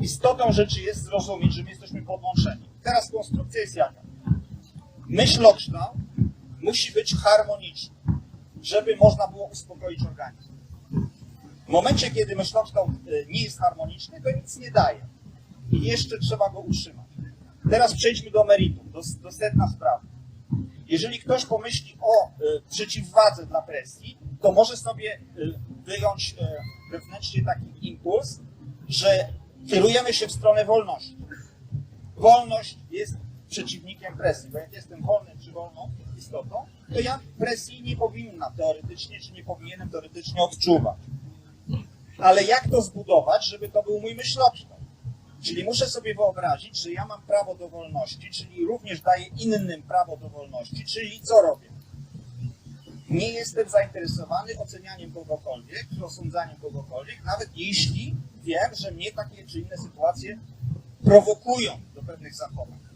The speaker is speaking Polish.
istotą rzeczy jest zrozumieć, że my jesteśmy podłączeni. Teraz konstrukcja jest jaka? Myślokształt musi być harmoniczny, żeby można było uspokoić organizm. W momencie, kiedy myślokształt y, nie jest harmoniczny, to nic nie daje. I jeszcze trzeba go utrzymać. Teraz przejdźmy do meritum, do, do sedna sprawy. Jeżeli ktoś pomyśli o y, przeciwwadze dla presji, to może sobie y, wyjąć y, wewnętrznie taki impuls, że kierujemy się w stronę wolności. Wolność jest przeciwnikiem presji, bo jak jestem wolnym czy wolną istotą, to ja presji nie powinna teoretycznie, czy nie powinienem teoretycznie odczuwać. Ale jak to zbudować, żeby to był mój myślokształt? Czyli muszę sobie wyobrazić, że ja mam prawo do wolności, czyli również daję innym prawo do wolności, czyli co robię? Nie jestem zainteresowany ocenianiem kogokolwiek, czy osądzaniem kogokolwiek, nawet jeśli wiem, że mnie takie czy inne sytuacje prowokują do pewnych zachowań.